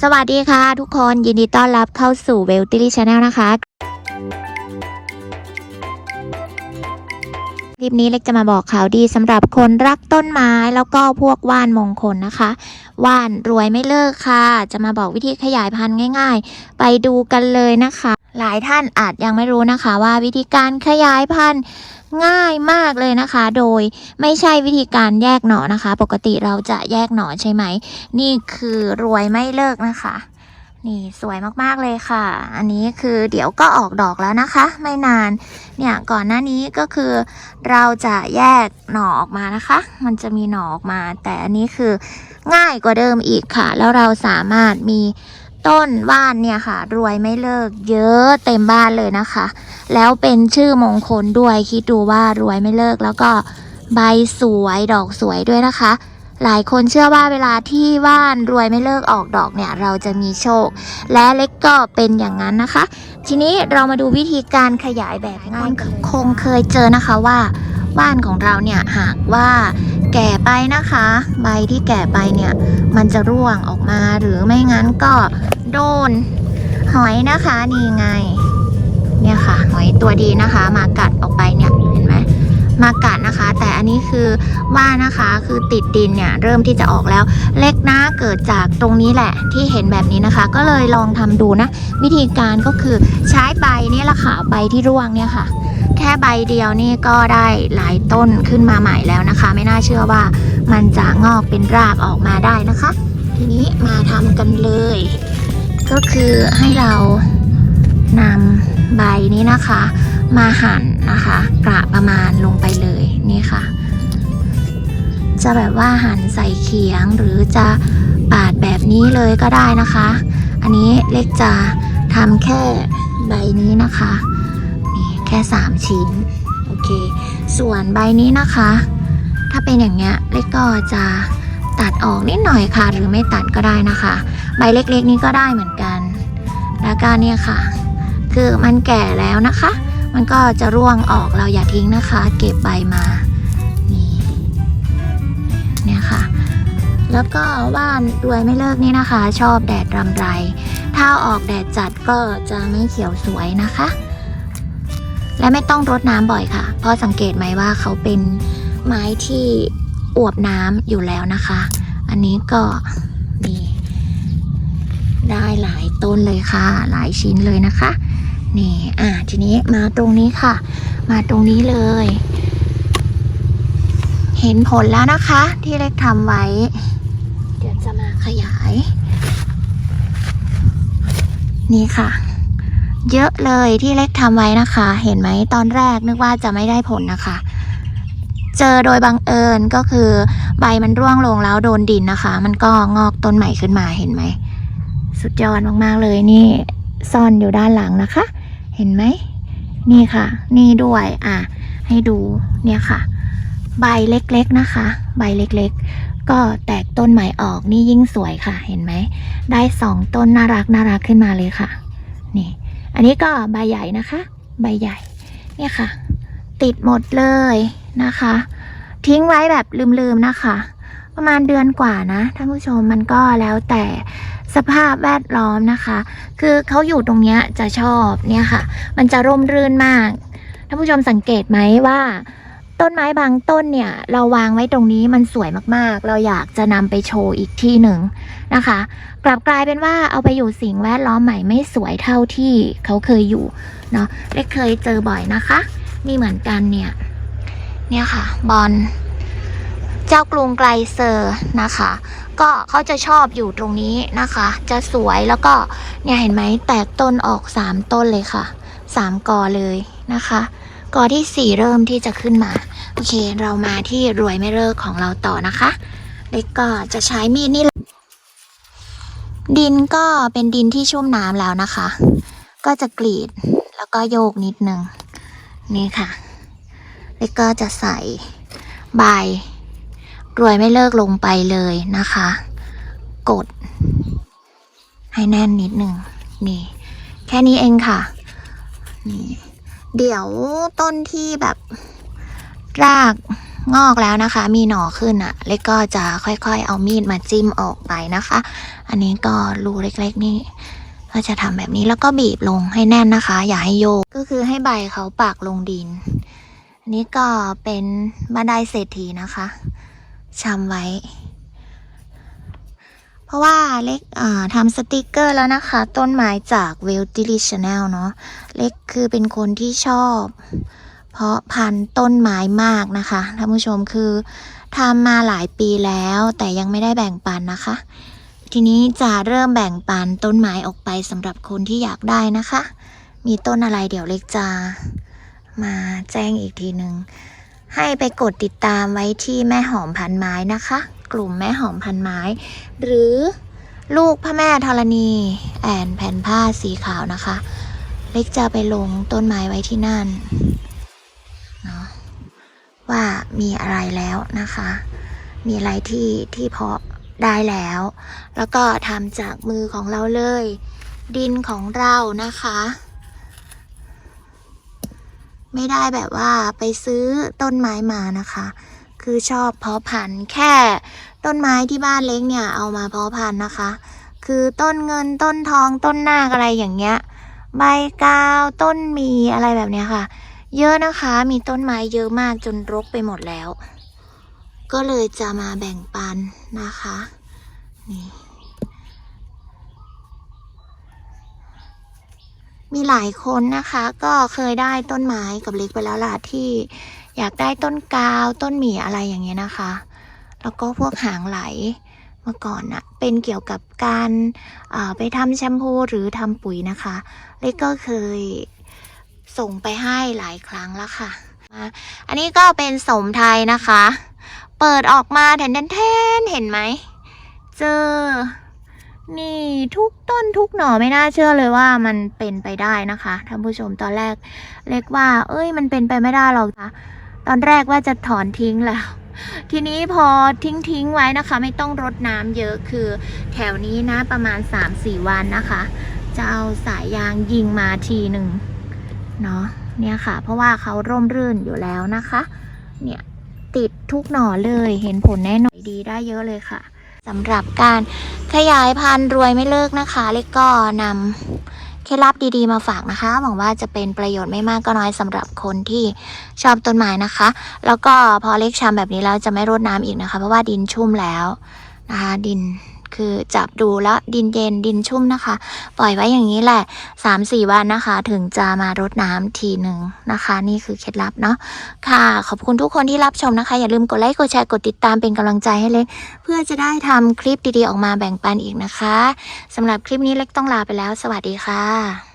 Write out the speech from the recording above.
สวัสดีค่ะทุกคนยินดีต้อนรับเข้าสู่เวลติลี่ชาแนลนะคะ คลิปนี้เล็กจะมาบอกข่าวดีสำหรับคนรักต้นไม้แล้วก็พวกว่านมงคลนะคะ ว่านรวยไม่เลิกค่ะ จะมาบอกวิธีขยายพันธุ์ง่าย ๆ ไปดูกันเลยนะคะ หลายท่านอาจยังไม่รู้นะคะว่าวิธีการขยายพันธุ์ ง่ายมากเลยนะคะ โดยไม่ใช่วิธีการแยกหนอนะคะ ปกติเราจะแยกหนอใช่ไหม นี่คือรวยไม่เลิกนะคะ นี่สวยมากๆเลยค่ะ อันนี้คือเดี๋ยวก็ออกดอกแล้วนะคะ ไม่นาน เนี่ยก่อนหน้านี้ก็คือเราจะแยกหนอออกมานะคะ มันจะมีหนอออกมา แต่อันนี้คือง่ายกว่าเดิมอีกค่ะ แล้วเราสามารถมี ต้นว่านเนี่ยค่ะ รวยไม่เลิกเยอะเต็มบ้านเลยนะคะ แล้วเป็นชื่อมงคลด้วยคิดดูว่ารวยไม่เลิก แล้วก็ใบสวยดอกสวยด้วยนะคะ หลายคนเชื่อว่าเวลาที่ว่านรวยไม่เลิกออกดอกเนี่ย เราจะมีโชค และเล็กก็เป็นอย่างนั้นนะคะ ทีนี้เรามาดูวิธีการขยายแบบง่ายคงเคยเจอนะคะว่า ว่านของเราเนี่ยหากว่าแก่ไปนะคะ ใบที่แก่ไปเนี่ยมันจะร่วงออกมาหรือไม่งั้นก็โดนหอยนะคะนี่ไง เนี่ยค่ะ หอยตัวดีนะคะ มากัดออกไปเนี่ยเห็นไหมมากัดนะคะ แต่อันนี้คือว่านะคะคือติดดินเนี่ยเริ่มที่จะออกแล้ว เล็กนะเกิดจากตรงนี้แหละที่เห็นแบบนี้นะคะ ก็เลยลองทำดูนะ วิธีการก็คือใช้ใบนี่แหละค่ะใบที่ร่วงเนี่ยค่ะ แค่ใบเดียวนี่ก็ได้หลายต้นขึ้นมาใหม่แล้วนะคะ ไม่น่าเชื่อว่ามันจะงอกเป็นรากออกมาได้นะคะ ทีนี้มาทำกันเลย ก็คือให้เรานำใบนี้นะคะ มาหั่นนะคะกระประมาณลงไปเลยนี่ค่ะ จะแบบว่าหั่นใส่เขียงหรือจะปาดแบบนี้เลยก็ได้นะคะ อันนี้เล็กจะทำแค่ใบนี้นะคะ ค่ 3 ชิ้น โอเค ส่วนใบนี้นะคะ ถ้าเป็นอย่างเงี้ยเล็กก็จะตัดออกนิดหน่อยค่ะ หรือไม่ตัดก็ได้นะคะ ใบเล็กๆนี้ก็ได้เหมือนกัน แล้วก็เนี่ยค่ะ คือมันแก่แล้วนะคะ มันก็จะร่วงออกเราอย่าทิ้งนะคะ เก็บใบมานี่เนี่ยค่ะ แล้วก็ว่านรวยไม่เลิกนี่นะคะ ชอบแดดรำไร ถ้าออกแดดจัดก็จะไม่เขียวสวยนะคะ และไม่ต้องรดน้ำบ่อยค่ะ เพราะสังเกตไหมว่าเขาเป็นไม้ที่อวบน้ำอยู่แล้วนะคะ อันนี้ก็นี่ได้หลายต้นเลยค่ะ หลายชิ้นเลยนะคะนี่อะทีนี้มาตรงนี้ค่ะ มาตรงนี้เลย เห็นผลแล้วนะคะ ที่เล็กทำไว้ เดี๋ยวจะมาขยาย นี่ค่ะ เยอะเลยที่เล็กทำไว้นะคะ เห็นไหมตอนแรกนึกว่าจะไม่ได้ผลนะคะ เจอโดยบังเอิญก็คือ ใบมันร่วงลงแล้วโดนดินนะคะ มันก็งอกต้นใหม่ขึ้นมาเห็นไหม สุดยอดมากๆเลยนี่ซ่อนอยู่ด้านหลังนะคะ เห็นไหม นี่ค่ะ นี่ด้วยอะ ให้ดูเนี่ยค่ะ ใบเล็กๆนะคะ ใบเล็กๆ ก็แตกต้นใหม่ออกนี่ยิ่งสวยค่ะ เห็นไหม ได้สองต้นน่ารักน่ารักขึ้นมาเลยค่ะ นี่ อันนี้ก็ใบใหญ่นะคะ ใบใหญ่ เนี่ยค่ะ ติดหมดเลยนะคะ ทิ้งไว้แบบลืมๆนะคะ ประมาณเดือนกว่านะท่านผู้ชมมันก็แล้วแต่สภาพแวดล้อมนะคะ คือเขาอยู่ตรงเนี้ยจะชอบเนี่ยค่ะ มันจะร่มรื่นมากท่านผู้ชมสังเกตไหมว่า ต้นไม้บางต้นเนี่ย เราวางไว้ตรงนี้มันสวยมากๆ เราอยากจะนำไปโชว์อีกที่หนึ่งนะคะ กลับกลายเป็นว่าเอาไปอยู่สิ่งแวดล้อมใหม่ไม่สวยเท่าที่เขาเคยอยู่เนาะได้เคยเจอบ่อยนะคะนี่เหมือนกันเนี่ย เนี่ยค่ะ บอลเจ้ากรุงไกลเซอร์นะคะ ก็เขาจะชอบอยู่ตรงนี้นะคะ จะสวยแล้วก็เนี่ยเห็นไหมแตกต้นออกสามต้นเลยค่ะสามกอเลยนะคะกอที่สี่เริ่มที่จะขึ้นมา โอเค เรามาที่รวยไม่เลิกของเราต่อนะคะ เล็กก็จะใช้มีดนี่ดินก็เป็นดินที่ชุ่มน้ำแล้วนะคะ ก็จะกรีดแล้วก็โยกนิดนึง นี่ค่ะเล็กก็จะใส่ใบรวยไม่เลิกลงไปเลยนะคะ กด ให้แน่นนิดหนึ่งนี่ แค่นี้เองค่ะนี่เดี๋ยวต้นที่แบบ รากงอกแล้วนะคะ มีหน่อขึ้นอะ่ะ เล็กก็จะค่อยๆ เอามีดมาจิ้มออกไปนะคะ อันนี้ก็รูเล็กๆนี่ก็จะทำแบบนี้แล้วก็บีบลงให้แน่นนะคะ อย่าให้โยกก็คือให้ใบเขาปักลงดิน อันนี้ก็เป็นบันไดเศรษฐีนะคะชำไว้ เพราะว่าเล็กอ่าทำสติกเกอร์แล้วนะคะ ต้นไม้จากเวลติลิชแนลเนาะเล็กคือเป็นคนที่ชอบ เพราะพันธุ์ต้นไม้มากนะคะท่านผู้ชมคือทำมาหลายปีแล้วแต่ยังไม่ได้แบ่งปันนะคะ ทีนี้จะเริ่มแบ่งปันต้นไม้ออกไปสำหรับคนที่อยากได้นะคะ มีต้นอะไรเดี๋ยวเล็กจะมาแจ้งอีกทีหนึ่งให้ไปกดติดตามไว้ที่แม่หอมพันไม้นะคะ กลุ่มแม่หอมพันไม้ หรือลูกพระแม่ธรณี แอนแผ่นผ้าสีขาวนะคะ เล็กจะไปลงต้นไม้ไว้ที่นั่น เนาะว่ามีอะไรแล้วนะคะ มีอะไรที่ที่เพาะได้แล้ว แล้วก็ทำจากมือของเราเลย ดินของเรานะคะ ไม่ได้แบบว่าไปซื้อต้นไม้มานะคะ คือชอบเพาะพันธุ์แค่ต้นไม้ที่บ้านเล็กเนี่ยเอามาเพาะพันธุ์นะคะ คือต้นเงินต้นทองต้นนาคอะไรอย่างเงี้ย ใบกาวต้นมีอะไรแบบเนี้ยค่ะ เยอะนะคะ มีต้นไม้เยอะมากจนรกไปหมดแล้ว ก็เลยจะมาแบ่งปันนะคะ นี่ มีหลายคนนะคะ ก็เคยได้ต้นไม้กับเล็กไปแล้วล่ะที่อยากได้ต้นกาวต้นหมีอะไรอย่างเงี้ยนะคะ แล้วก็พวกหางไหลเมื่อก่อนน่ะเป็นเกี่ยวกับการาไปทำแชมพูหรือทำปุ๋ยนะคะ เล็กก็เคย ส่งไปให้หลายครั้งแล้วค่ะมาอันนี้ก็เป็นสมไทยนะคะ เปิดออกมาแทนแทนเห็นไหม เจอ นี่ทุกต้นทุกหน่อไม่น่าเชื่อเลยว่ามันเป็นไปได้นะคะท่านผู้ชมตอนแรกเล็กว่า เอ้ยมันเป็นไปไม่ได้หรอกค่ะตอนแรกว่าจะถอนทิ้งแล้ว ทีนี้พอทิ้งทิ้งไว้นะคะ ไม่ต้องรดน้ำเยอะคือแถวนี้นะประมาณ 3-4 วันนะคะ จะเอาสายยางยิงมาทีหนึ่ง เนาะเนี่ยค่ะ เพราะว่าเขาร่มรื่นอยู่แล้วนะคะ เนี่ยติดทุกหน่อเลยเห็นผลแน่นอนดีได้เยอะเลยค่ะสำหรับการขยายพันธุ์รวยไม่เลิกนะคะเล็กก็นำเคล็ดลับดีๆมาฝากนะคะหวังว่าจะเป็นประโยชน์ไม่มากก็น้อยสำหรับคนที่ชอบต้นไม้นะคะ แล้วก็พอเล็กชำแบบนี้แล้วจะไม่รดน้ำอีกนะคะ เพราะว่าดินชุ่มแล้วนะคะดิน คือจับดูแล้วดินเย็นดินชุ่มนะคะ ปล่อยไว้อย่างนี้แหละสามสี่วันนะคะ ถึงจะมารดน้ำทีหนึ่งนะคะ นี่คือเคล็ดลับเนาะค่ะ ขอบคุณทุกคนที่รับชมนะคะ อย่าลืมกดไลค์กดแชร์กดติดตามเป็นกำลังใจให้เล็ก เพื่อจะได้ทำคลิปดีๆออกมาแบ่งปันอีกนะคะสำหรับคลิปนี้เล็กต้องลาไปแล้ว สวัสดีค่ะ